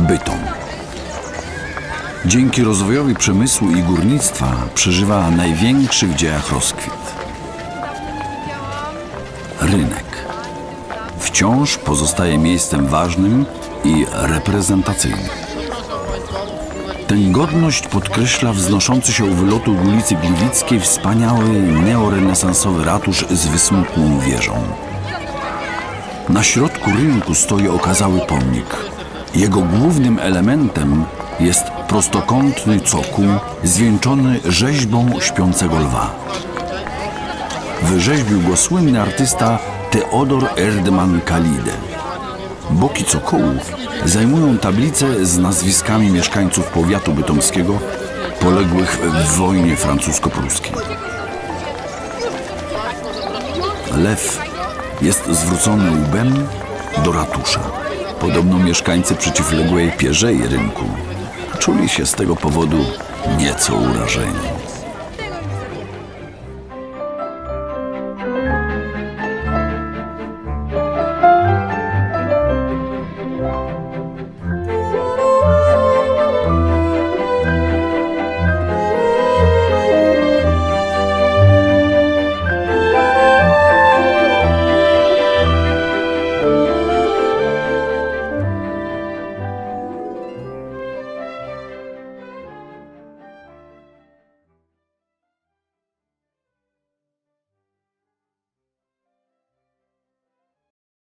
Bytom. Dzięki rozwojowi przemysłu i górnictwa przeżywa największy w dziejach rozkwit. Rynek wciąż pozostaje miejscem ważnym i reprezentacyjnym. Tę godność podkreśla wznoszący się u wylotu ulicy Gliwickiej wspaniały neorenesansowy ratusz z wysmukłą wieżą. Na środku rynku stoi okazały pomnik. Jego głównym elementem jest prostokątny cokół zwieńczony rzeźbą śpiącego lwa. Wyrzeźbił go słynny artysta Teodor Erdmann Kalide. Boki cokołu zajmują tablice z nazwiskami mieszkańców powiatu bytomskiego poległych w wojnie francusko-pruskiej. Lew jest zwrócony łbem do ratusza. Podobno mieszkańcy przeciwległej pierzei rynku czuli się z tego powodu nieco urażeni.